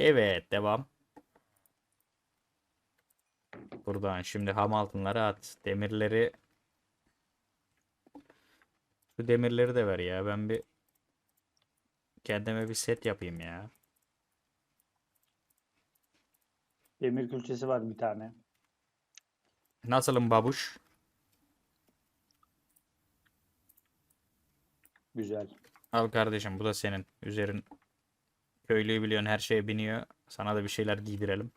Evet devam. Buradan şimdi ham altınları at. Demirleri şu demirleri de ver ya. Ben bir kendime bir set yapayım ya. Demir külçesi var bir tane. Nasılım babuş? Güzel. Al kardeşim bu da senin. Üzerin köylüyü biliyorsun her şeye biniyor. Sana da bir şeyler giydirelim.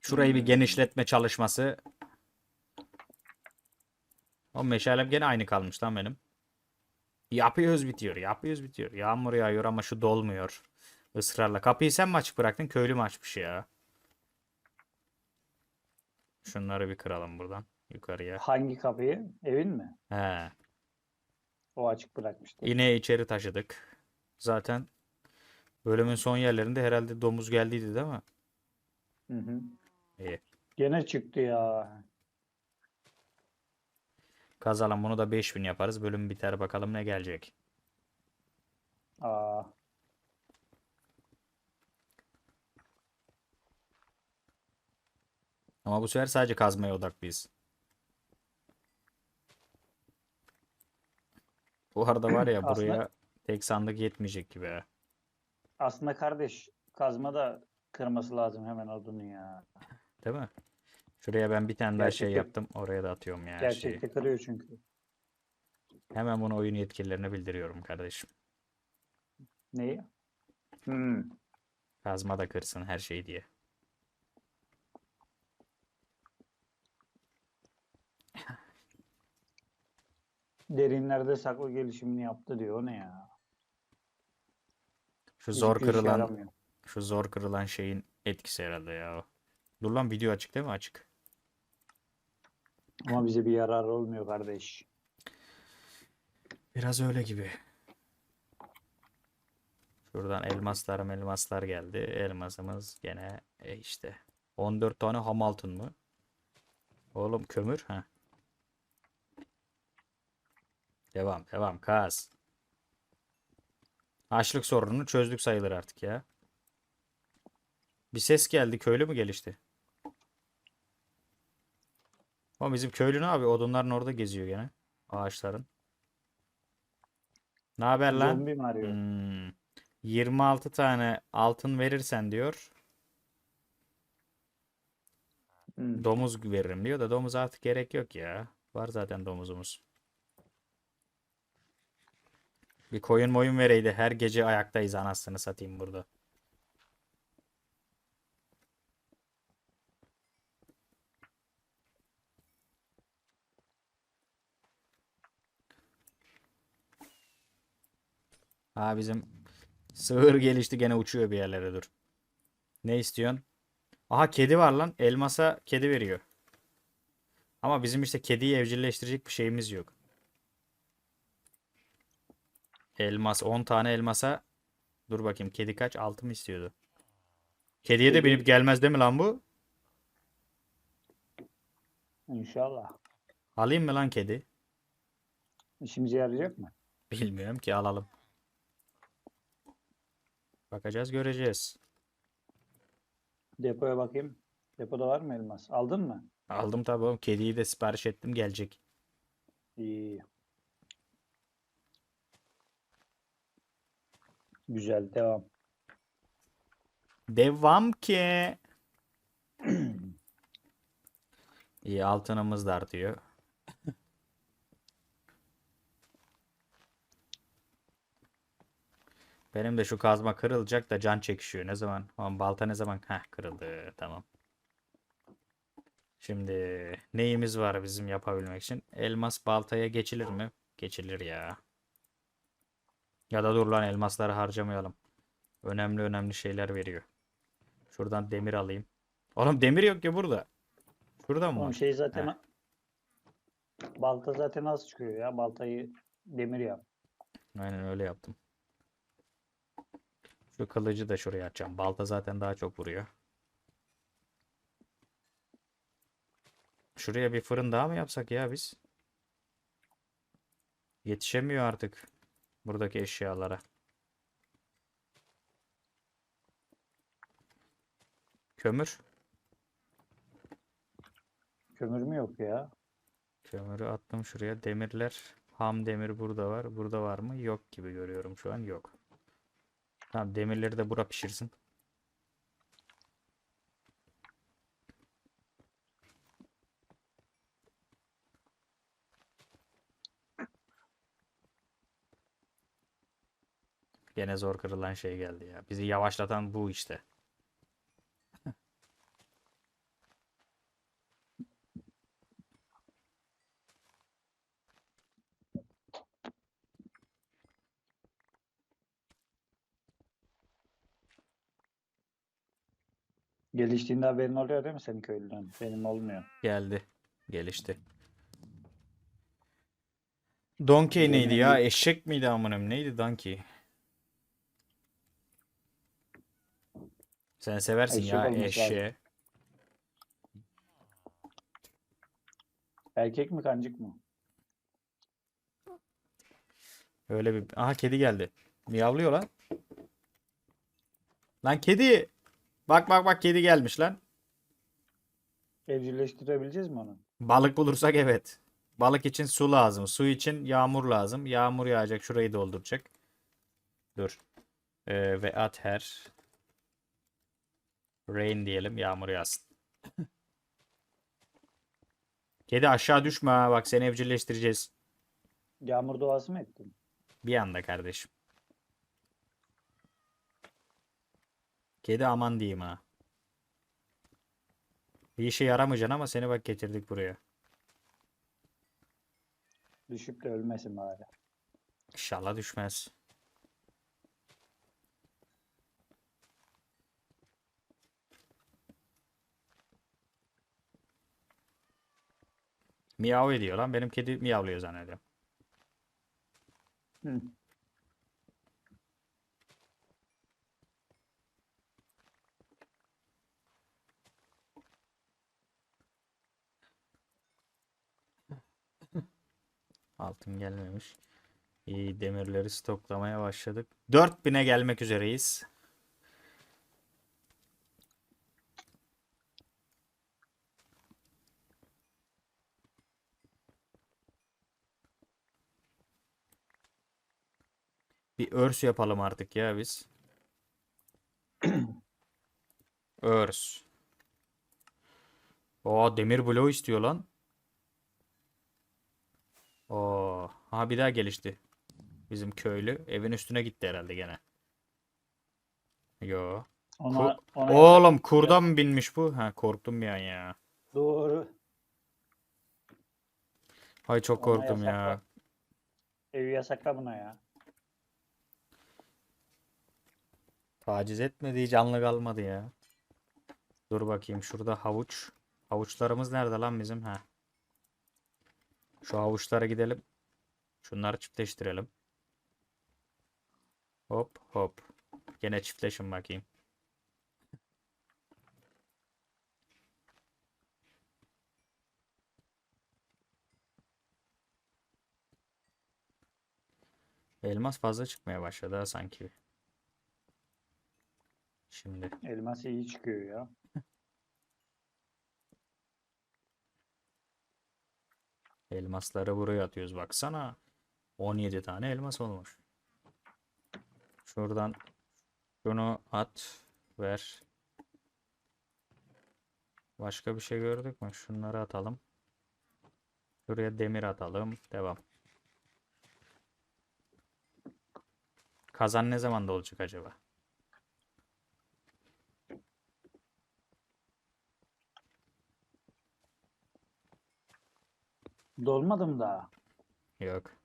Şurayı bir genişletme çalışması. O meşalem gene aynı kalmış lan benim. Yapıyoruz bitiyor. Yapıyoruz bitiyor. Yağmur yağıyor ama şu dolmuyor. Israrla. Kapıyı sen mi açık bıraktın? Köylü mü açmış ya? Şunları bir kıralım buradan. Yukarıya. Hangi kapıyı? Evin mi? He. O açık bırakmıştı. İneği içeri taşıdık. Zaten bölümün son yerlerinde herhalde domuz geldiydi değil mi? Hı hı. İyi. Gene çıktı ya. Kazalım bunu da 5000 yaparız. Bölüm biter bakalım ne gelecek. Aa, Ama bu sefer sadece kazmaya odaklıyız. Bu arada var ya buraya tek sandık yetmeyecek gibi. ha. aslında kardeş kazma da kırması lazım hemen odunu ya. Değil mi? Şuraya ben bir tane daha şey yaptım. Oraya da atıyorum ya her şeyi. Gerçekte kırıyor çünkü. Hemen bunu oyun yetkililerine bildiriyorum kardeşim. Neyi? Hmm. Kazma da kırsın her şeyi diye. Derinlerde saklı gelişimini yaptı diyor. O ne ya? Şu Hiçbir zor işe kırılan yaramıyor. Şu zor kırılan şeyin etkisi herhalde ya. Dur lan video açık değil mi? Açık. Ama bize bir yarar olmuyor kardeş. Biraz öyle gibi. Şuradan elmaslar elmaslar geldi. Elmasımız gene e işte. 14 tane ham altın mı? Oğlum kömür. ha. Devam devam kaz. Açlık sorununu çözdük sayılır artık ya. Bir ses geldi. Köylü mü gelişti? Ama bizim köylü ne abi? Odunların orada geziyor gene. Ağaçların. Ne haber lan? Zombi mi arıyor? Hmm. 26 tane altın verirsen diyor. Hmm. Domuz veririm diyor da domuz artık gerek yok ya. Var zaten domuzumuz. Bir koyun moyun vereydi. Her gece ayaktayız anasını satayım burada. Ha bizim sığır gelişti gene uçuyor bir yerlere dur. Ne istiyorsun? Aha kedi var lan. Elmasa kedi veriyor. Ama bizim işte kediyi evcilleştirecek bir şeyimiz yok. Elmas 10 tane elmasa dur bakayım kedi kaç? 6 mı istiyordu? Kediye de binip gelmez değil mi lan bu? İnşallah. Alayım mı lan kedi? İşimize yarayacak mı? Bilmiyorum ki alalım. Bakacağız göreceğiz. Depoya bakayım. Depoda var mı elmas? Aldın mı? Aldım tabii oğlum. Kediyi de sipariş ettim gelecek. İyi. Güzel. Devam. Devam ki. İyi altınımız da artıyor. Benim de şu kazma kırılacak da can çekişiyor. Ne zaman? Aman balta ne zaman? Heh kırıldı. Tamam. Şimdi neyimiz var bizim yapabilmek için? Elmas baltaya geçilir mi? Geçilir ya. Ya da dur lan elmasları harcamayalım. Önemli önemli şeyler veriyor. Şuradan demir alayım. Oğlum demir yok ya burada. Şurada mı Oğlum şey zaten Heh. balta zaten az çıkıyor ya. Baltayı demir yap. Aynen öyle yaptım. Şu kılıcı da şuraya açacağım. Balta zaten daha çok vuruyor. Şuraya bir fırın daha mı yapsak ya biz? Yetişemiyor artık Buradaki eşyalara. Kömür. Kömür mü yok ya? Kömürü attım şuraya. Demirler. Ham demir burada var. Burada var mı? Yok gibi görüyorum şu an. Yok. Tamam demirleri de bura pişirsin. Gene zor kırılan şey geldi ya. Bizi yavaşlatan bu işte. Geliştiğinde haberin oluyor değil mi senin köylünün? Benim olmuyor. Geldi. Gelişti. Donkey neydi ya? Eşek miydi amınım? Neydi donkey? Sen seversin Eşek ya olması. Erkek mi kancık mı? Öyle bir... Aha kedi geldi. Miyavlıyor lan. Lan kedi. Bak bak bak kedi gelmiş lan. Evcilleştirebileceğiz mi onu? Balık bulursak evet. Balık için su lazım. Su için yağmur lazım. Yağmur yağacak. Şurayı dolduracak. Dur. Ee, ve at her. Rain diyelim. Yağmur yağsın. Kedi aşağı düşme ha. Bak seni evcilleştireceğiz. Yağmur doğası mı ettin? Bir anda kardeşim. Kedi aman diyeyim ha. Bir işe yaramayacaksın ama seni bak getirdik buraya. Düşüp de ölmesin bari. İnşallah düşmez. Miyav ediyor lan. Benim kedi miyavlıyor zannediyorum. Hı. Altın gelmemiş. İyi demirleri stoklamaya başladık. 4000'e gelmek üzereyiz. Bir örs yapalım artık ya biz. Örs. Aa demir bloğu istiyor lan. Oo, ha bir daha gelişti. Bizim köylü evin üstüne gitti herhalde gene. Yo. Ona, Ku- ona Oğlum kurdan mı binmiş bu? Ha korktum bir an ya. doğru. Hay çok Ona korktum ya. yasakla. Evi yasakla buna ya. Taciz etmediği canlı kalmadı ya. Dur bakayım şurada havuç. Havuçlarımız nerede lan bizim? Ha. Şu havuçlara gidelim. Şunları çiftleştirelim. Hop hop. Gene çiftleşin bakayım. Elmas fazla çıkmaya başladı sanki. Şimdi. Elmas iyi çıkıyor ya. Elmasları buraya atıyoruz baksana. 17 tane elmas olmuş. Şuradan şunu at ver. Başka bir şey gördük mü? Şunları atalım. Şuraya demir atalım. Devam. Kazan ne zaman da olacak acaba? Dolmadım daha. Yok.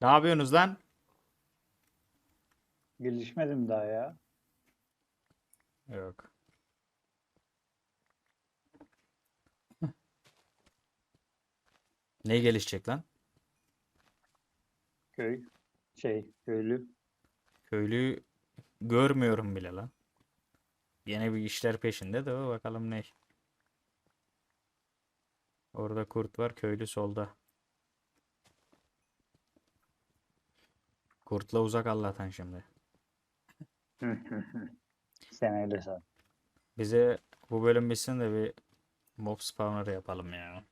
Ne yapıyorsunuz lan? Gelişmedim daha ya. Yok. Ne gelişecek lan? Köy. Şey, köylü. Köylü görmüyorum bile lan. Yine bir işler peşinde de o bakalım ne. Orada kurt var, köylü solda. Kurtla uzak Allah'tan şimdi. Sen öyle san. Bize bu bölüm bitsin de bir mob spawner yapalım ya.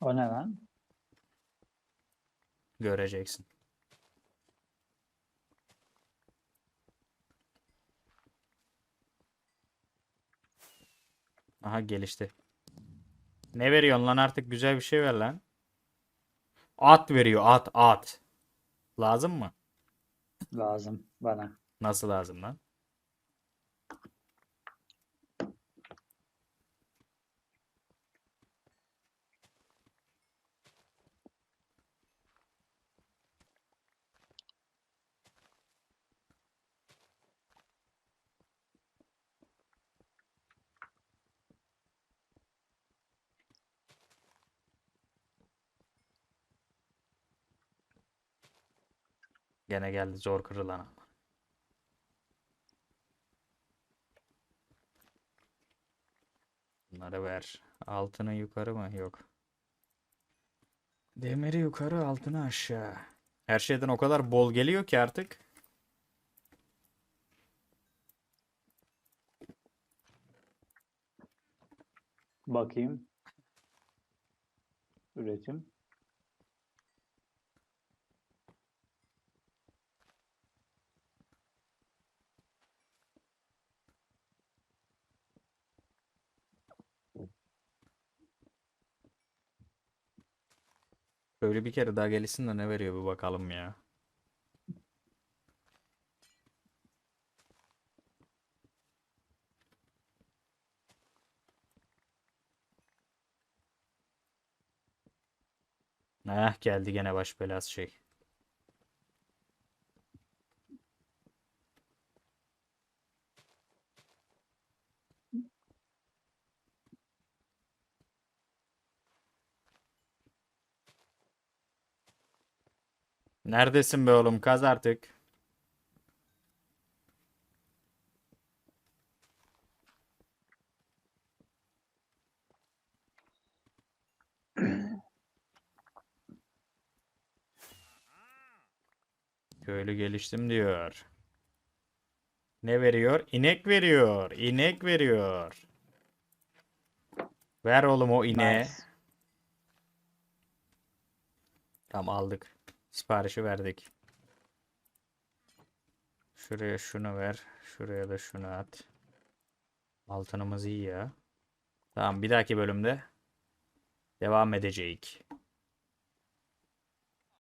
O ne lan? Göreceksin. Aha gelişti. Ne veriyorsun lan artık güzel bir şey ver lan. At veriyor at at. Lazım mı? Lazım bana. Nasıl lazım lan? Gene geldi zor kırılan ama. Bunları ver. Altını yukarı mı? Yok. Demiri yukarı, altını aşağı. Her şeyden o kadar bol geliyor ki artık. Bakayım. Üretim. Böyle bir kere daha gelişsin de ne veriyor bir bakalım ya. Eh geldi gene baş belası şey. Neredesin be oğlum? Kaz artık. Köylü geliştim diyor. Ne veriyor? İnek veriyor. İnek veriyor. Ver oğlum o ineği. Nice. Tamam aldık. Siparişi verdik. Şuraya şunu ver. Şuraya da şunu at. Altınımız iyi ya. Tamam bir dahaki bölümde devam edecek.